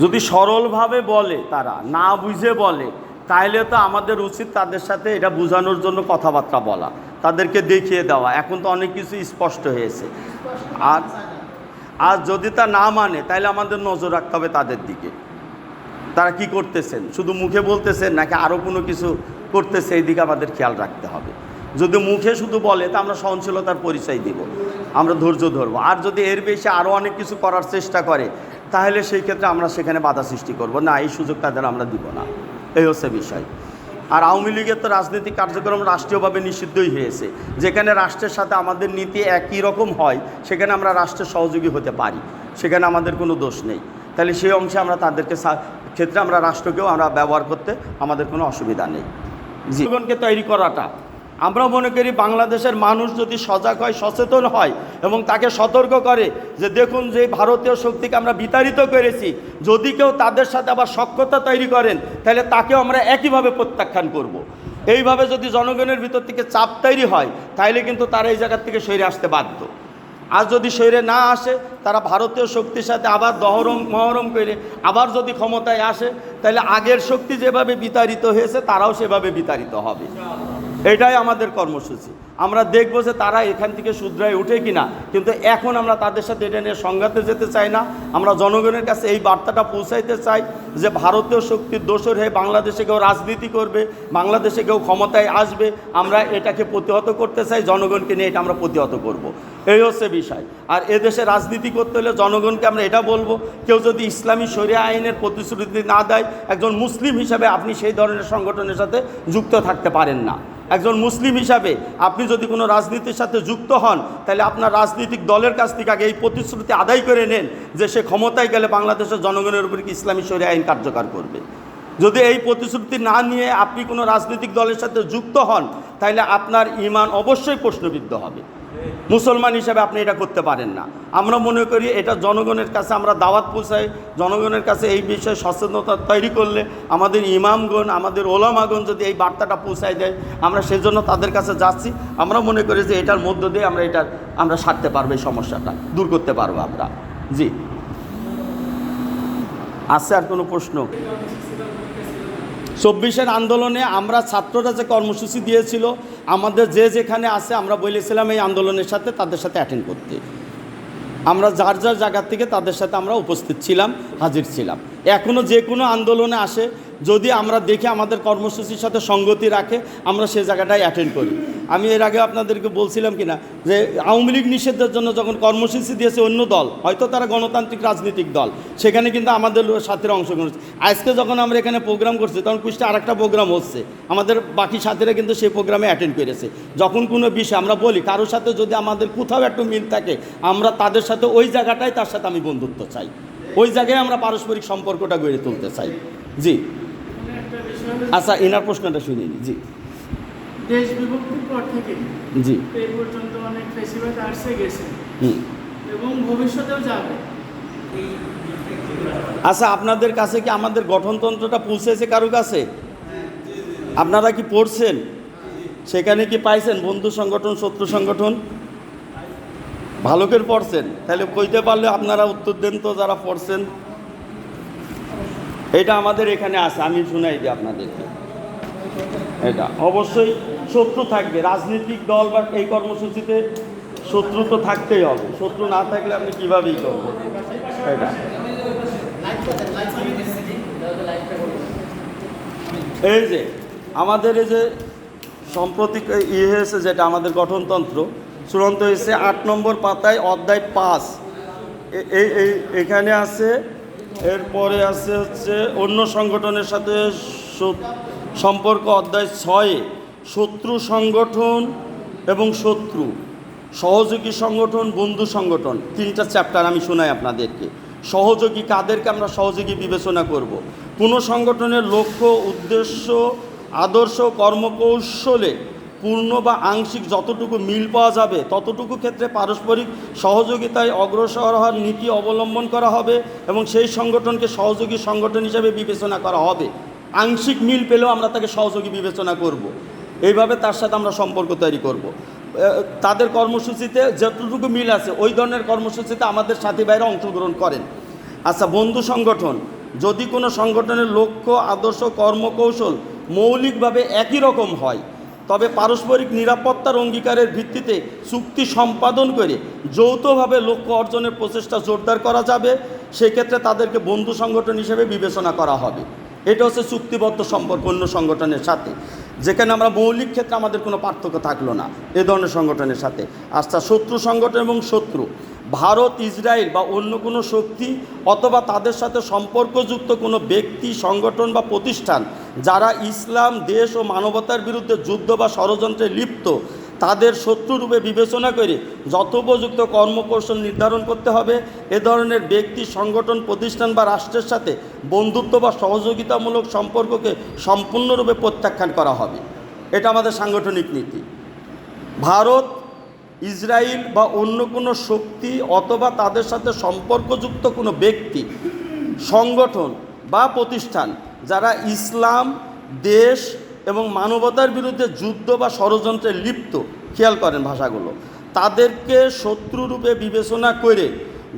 যদি সরলভাবে বলে তারা, না বুঝে বলে তাহলে তো আমাদের উচিত তাদের সাথে এটা বোঝানোর জন্য কথাবার্তা বলা। তাদেরকে দেখিয়ে দেওয়া। এখন তো অনেক কিছু স্পষ্ট হয়েছে। আর আর যদি তা না মানে তাহলে আমাদের নজর রাখতে হবে তাদের দিকে। তারা কি করতেছেন? শুধু মুখে বলতেছেন নাকি আরও কোনো কিছু করতেছে? এই দিকে আমাদের খেয়াল রাখতে হবে। যদি মুখে শুধু বলে, তা আমরা সহনশীলতার পরিচয় দিব। আমরা ধৈর্য ধরবো। আর যদি এর বেশি আরও অনেক কিছু করার চেষ্টা করে তাহলে সেই ক্ষেত্রে আমরা সেখানে বাধা সৃষ্টি করব। না, এই সুযোগ তাদের আমরা দিব না। এই হচ্ছে বিষয়। আর আওয়ামী লীগের তো রাজনৈতিক কার্যক্রম রাষ্ট্রীয়ভাবে নিষিদ্ধই হয়েছে। যেখানে রাষ্ট্রের সাথে আমাদের নীতি একই রকম হয়, সেখানে আমরা রাষ্ট্রের সহযোগী হতে পারি। সেখানে আমাদের কোনো দোষ নেই। তাহলে সেই অংশে আমরা তাদেরকে ক্ষেত্রে আমরা রাষ্ট্রকেও আমরা ব্যবহার করতে আমাদের কোনো অসুবিধা নেই। জীবনকে তৈরি করাটা। আমরা মনে করি বাংলাদেশের মানুষ যদি সজাগ হয়, সচেতন হয় এবং তাকে সতর্ক করে যে দেখুন যে ভারতীয় শক্তিকে আমরা বিতাড়িত করেছি, যদি কেউ তাদের সাথে আবার সক্ষতা তৈরি করেন, তাহলে তাকেও আমরা একইভাবে প্রত্যাখ্যান করব। এইভাবে যদি জনগণের ভিতর থেকে চাপ তৈরি হয়, তাহলে কিন্তু তারা এই জায়গার থেকে সরে আসতে বাধ্য আর যদি শরীরে না আসে, তারা ভারতীয় শক্তির সাথে আবার দহরম, মহরম করে আবার যদি ক্ষমতায় আসে, তাহলে আগের শক্তি যেভাবে বিতাড়িত হয়েছে, তারাও সেভাবে বিতাড়িত হবে। এটাই আমাদের কর্মসূচি। আমরা দেখব যে তারা এখান থেকে শুধরায় উঠে কিনা। কিন্তু এখন আমরা তাদের সাথে এটা নিয়ে সংঘাতে যেতে চাই না। আমরা জনগণের কাছে এই বার্তাটা পৌঁছাইতে চাই যে ভারতীয় শক্তির দোষর হয়ে বাংলাদেশে কেউ রাজনীতি করবে, বাংলাদেশে কেউ ক্ষমতায় আসবে। আমরা এটাকে প্রতিহত করতে চাই, জনগণকে নিয়ে এটা আমরা প্রতিহত করব। এই হচ্ছে বিষয়। আর এদেশে রাজনীতি করতে হলে জনগণকে আমরা এটা বলব, কেউ যদি ইসলামী শরিয়া আইনের প্রতিশ্রুতি না দেয়, একজন মুসলিম হিসাবে আপনি সেই ধরনের সংগঠনের সাথে যুক্ত থাকতে পারেন না। একজন মুসলিম হিসাবে আপনি যদি কোনো রাজনীতির সাথে যুক্ত হন, তাহলে আপনার রাজনৈতিক দলের কাছ থেকে আগে এই প্রতিশ্রুতি আদায় করে নেন যে সে ক্ষমতায় গেলে বাংলাদেশের জনগণের উপর কি ইসলামী শরিয়া আইন কার্যকর করবে। যদি এই প্রতিশ্রুতি না নিয়ে আপনি কোনো রাজনৈতিক দলের সাথে যুক্ত হন তাহলে আপনার ইমান অবশ্যই প্রশ্নবিদ্ধ হবে। মুসলমান হিসাবে আপনি এটা করতে পারেন না। আমরা মনে করি এটা জনগণের কাছে আমরা দাওয়াত পৌঁছাই, জনগণের কাছে এই বিষয়ে সচেতনতা তৈরি করলে আমাদের ইমামগণ, আমাদের ওলামাগণ যদি এই বার্তাটা পৌঁছায় দেয়, আমরা সেজন্য তাদের কাছে যাচ্ছি। আমরা মনে করি যে এটার মধ্য দিয়ে আমরা এটার, আমরা সারতে পারব এই সমস্যাটা, দূর করতে পারব আমরা। জি। আছে আর কোনো প্রশ্ন? চব্বিশের আন্দোলনে আমরা ছাত্ররা যে কর্মসূচি দিয়েছিল, আমাদের যে যেখানে আছে আমরা বলেছিলাম এই আন্দোলনের সাথে তাদের সাথে অ্যাটেন্ড করতে। আমরা যার যার জায়গার থেকে তাদের সাথে আমরা উপস্থিত ছিলাম, হাজির ছিলাম। এখনও যে কোনো আন্দোলনে আসে যদি আমরা দেখি আমাদের কর্মসূচির সাথে সঙ্গতি রাখে, আমরা সে জায়গাটায় অ্যাটেন্ড করি। আমি এর আগে আপনাদেরকে বলছিলাম কিনা, যে আওয়ামী লীগ নিষেধের জন্য যখন কর্মসূচি দিয়েছে অন্য দল, হয়তো তারা গণতান্ত্রিক রাজনৈতিক দল, সেখানে কিন্তু আমাদের সাথীরা অংশগ্রহণ হচ্ছে আজকে যখন আমরা এখানে প্রোগ্রাম করছি, তখন কুষ্টি আর একটা প্রোগ্রাম হচ্ছে। আমাদের বাকি সাথীরা কিন্তু সেই প্রোগ্রামে অ্যাটেন্ড করেছে। যখন কোনো বিষয় আমরা বলি, কারোর সাথে যদি আমাদের কোথাও একটু মিল থাকে, আমরা তাদের সাথে ওই জায়গাটাই তার সাথে আমি বন্ধুত্ব চাই। ওই জায়গায় আমরা পারস্পরিক সম্পর্কটা গড়ে তুলতে চাই। জি। আচ্ছা এনার প্রশ্নটা নিই জি। দেশ বিভক্তির পর থেকে জি। এই পর্যন্ত অনেক ফেসিবাদ আসছে গেছে। হুম। এবং ভবিষ্যতেও যাবে। আচ্ছা আপনাদের কাছে কি আমাদের গঠনতন্ত্রটা পৌঁছেছে কারও কাছে? আপনারা কি পড়ছেন? সেখানে কি পাইছেন? বন্ধু সংগঠন শত্রু সংগঠন? ভালো করে পড়ছেন। তাহলে কইতে পারলে আপনারা উত্তর দেন তো যারা পড়ছেন। এটা আমাদের এখানে আছে, আমি শুনাই দিই আপনাদেরকে। এটা, অবশ্যই শত্রু থাকবে, রাজনৈতিক দল বা এই কর্মসূচিতে শত্রু তো থাকতেই হবে, শত্রু না থাকলে আপনি কীভাবেই করবেন? এটা। এই যে, আমাদের এই যে সাম্প্রতিক ইয়ে হয়েছে যেটা আমাদের গঠনতন্ত্র, চূড়ান্ত হয়েছে আট নম্বর পাতায় অধ্যায় পাঁচ। এই এখানে আছে এরপরে আছে হচ্ছে অন্য সংগঠনের সাথে সম্পর্ক অধ্যায় ছয়ে, শত্রু সংগঠন এবং শত্রু সহযোগী সংগঠন, বন্ধু সংগঠন, তিনটা চ্যাপ্টার আমি শোনাই আপনাদেরকে সহযোগী কাদেরকে আমরা সহযোগী বিবেচনা করব। কোনো সংগঠনের লক্ষ্য, উদ্দেশ্য, আদর্শ, কর্মকৌশলে পূর্ণ বা আংশিক যতটুকু মিল পাওয়া যাবে, ততটুকু ক্ষেত্রে পারস্পরিক সহযোগিতায় অগ্রসর হওয়ার নীতি অবলম্বন করা হবে এবং সেই সংগঠনকে সহযোগী সংগঠন হিসাবে বিবেচনা করা হবে আংশিক মিল পেলেও আমরা তাকে সহযোগী বিবেচনা করব। এইভাবে তার সাথে আমরা সম্পর্ক তৈরি করব। তাদের কর্মসূচিতে যতটুকু মিল আছে, ওই ধরনের কর্মসূচিতে আমাদের সাথী ভাইরা অংশগ্রহণ করেন আচ্ছা বন্ধু সংগঠন, যদি কোনো সংগঠনের লক্ষ্য, আদর্শ, কর্মকৌশল মৌলিকভাবে একই রকম হয় তবে পারস্পরিক নিরাপত্তার অঙ্গীকারের ভিত্তিতে চুক্তি সম্পাদন করে যৌথভাবে লক্ষ্য অর্জনের প্রচেষ্টা জোরদার করা যাবে। সেক্ষেত্রে তাদেরকে বন্ধু সংগঠন হিসেবে বিবেচনা করা হবে। এটা হচ্ছে চুক্তিবদ্ধ সম্পর্ক অন্য সংগঠনের সাথে, যেখানে আমরা মৌলিক ক্ষেত্রে আমাদের কোনো পার্থক্য থাকল না এ ধরনের সংগঠনের সাথে। আচ্ছা শত্রু সংগঠন এবং শত্রু, ভারত, ইসরায়েল বা অন্য কোনো শক্তি অথবা তাদের সাথে সম্পর্কযুক্ত কোনো ব্যক্তি, সংগঠন বা প্রতিষ্ঠান যারা ইসলাম, দেশ ও মানবতার বিরুদ্ধে যুদ্ধ বা ষড়যন্ত্রে লিপ্ত, তাদের শত্রুরূপে বিবেচনা করে যথোপযুক্ত কর্মকৌশল নির্ধারণ করতে হবে। এ ধরনের ব্যক্তি, সংগঠন, প্রতিষ্ঠান বা রাষ্ট্রের সাথে বন্ধুত্ব বা সহযোগিতামূলক সম্পর্ককে সম্পূর্ণরূপে প্রত্যাখ্যান করা হবে। এটা আমাদের সাংগঠনিক নীতি। ভারত ইসরায়েল বা অন্য কোনো শক্তি অথবা তাদের সাথে সম্পর্কযুক্ত কোনো ব্যক্তি, সংগঠন বা প্রতিষ্ঠান যারা ইসলাম, দেশ এবং মানবতার বিরুদ্ধে যুদ্ধ বা ষড়যন্ত্রে লিপ্ত, খেয়াল করেন ভাষাগুলো, তাদেরকে শত্রুরূপে বিবেচনা করে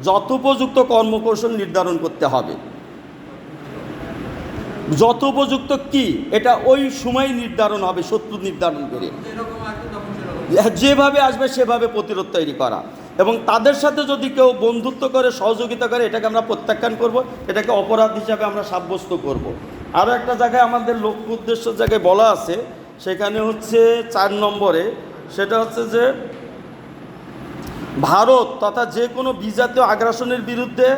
যথোপযুক্ত কর্মকৌশল নির্ধারণ করতে হবে। যথোপযুক্ত কি? এটা ওই সময় নির্ধারণ হবে, শত্রু নির্ধারণ করে। যেভাবে আসবে সেভাবে প্রতিরোধ তৈরি করা। এবং তাদের সাথে যদি কেউ বন্ধুত্ব করে, সহযোগিতা করে, এটাকে আমরা প্রত্যাখ্যান করব, এটাকে অপরাধ হিসাবে আমরা সাব্যস্ত করব। আরও একটা জায়গায় আমাদের লক্ষ্য উদ্দেশ্য জায়গায় বলা আছে, সেখানে হচ্ছে চার নম্বরে, সেটা হচ্ছে যে ভারত তথা যে কোনো বিজাতীয় আগ্রাসনের বিরুদ্ধে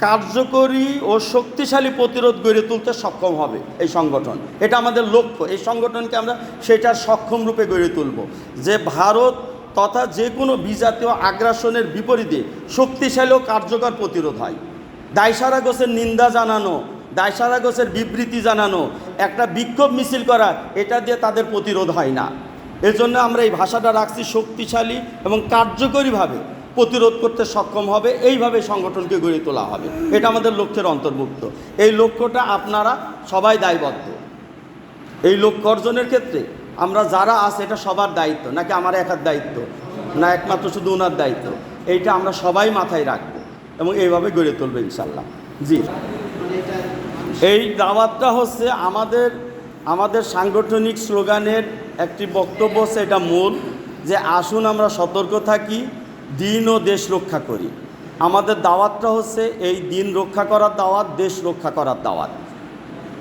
কার্যকরী ও শক্তিশালী প্রতিরোধ গড়ে তুলতে সক্ষম হবে এই সংগঠন। এটা আমাদের লক্ষ্য। এই সংগঠনকে আমরা সেটার সক্ষম রূপে গড়ে তুলব। যে ভারত তথা যে কোনো বিজাতীয় আগ্রাসনের বিপরীতে শক্তিশালী ও কার্যকর প্রতিরোধ হয়। দায়সারা গোছের নিন্দা জানানো দায়সারা গোছের বিবৃতি জানানো, একটা বিক্ষোভ মিছিল করা, এটা দিয়ে তাদের প্রতিরোধ হয় না। এজন্য আমরা এই ভাষাটা রাখছি শক্তিশালী এবং কার্যকরীভাবে প্রতিরোধ করতে সক্ষম হবে, এইভাবে সংগঠনকে গড়ে তোলা হবে। এটা আমাদের লক্ষ্যের অন্তর্ভুক্ত। এই লক্ষ্যটা আপনারা সবাই দায়বদ্ধ। এই লক্ষ্য অর্জনের ক্ষেত্রে আমরা যারা আছে, এটা সবার দায়িত্ব। নাকি আমার একার দায়িত্ব? না, একমাত্র শুধু ওনার দায়িত্ব। এইটা আমরা সবাই মাথায় রাখব এবং এইভাবে গড়ে তুলবো ইনশাল্লাহ জি। এই দাওয়াতটা হচ্ছে আমাদের আমাদের সাংগঠনিক স্লোগানের একটি বক্তব্য এটা মূল, যে আসুন আমরা সতর্ক থাকি, দিন ও দেশ রক্ষা করি। আমাদের দাওয়াতটা হচ্ছে এই দিন রক্ষা করার দাওয়াত, দেশ রক্ষা করার দাওয়াত।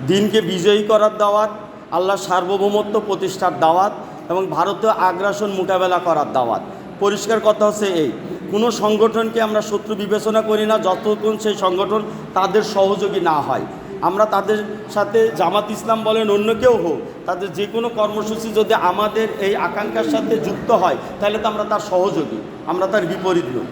দিনকে বিজয়ী করার দাওয়াত আল্লাহ সার্বভৌমত্ব প্রতিষ্ঠার দাওয়াত এবং ভারতীয় আগ্রাসন মোকাবেলা করার দাওয়াত। পরিষ্কার কথা হচ্ছে এই, কোনো সংগঠনকে আমরা শত্রু বিবেচনা করি না, যতক্ষণ সেই সংগঠন তাদের সহযোগী না হয়। আমরা তাদের সাথে জামাত ইসলাম বলেন অন্য কেউ হোক, তাদের যে কোনো কর্মসূচি যদি আমাদের এই আকাঙ্ক্ষার সাথে যুক্ত হয়, তাহলে তো আমরা তার সহযোগী, আমরা তার বিপরীত লোক।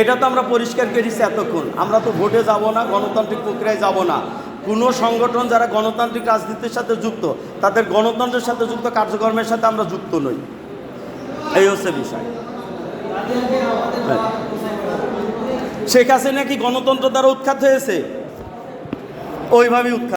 এটা তো আমরা পরিষ্কার করেছি এতক্ষণ। আমরা তো ভোটে যাব না, গণতান্ত্রিক প্রক্রিয়ায় যাব না। কোনো সংগঠন যারা গণতান্ত্রিক রাজনীতির সাথে যুক্ত, তাদের গণতন্ত্রের সাথে যুক্ত কার্যক্রমের সাথে আমরা যুক্ত নই। এই হচ্ছে বিষয়। শেখ হাসিনা কি গণতন্ত্র দ্বারা উৎখাত হয়েছে? ওইভাবেই উৎখাত।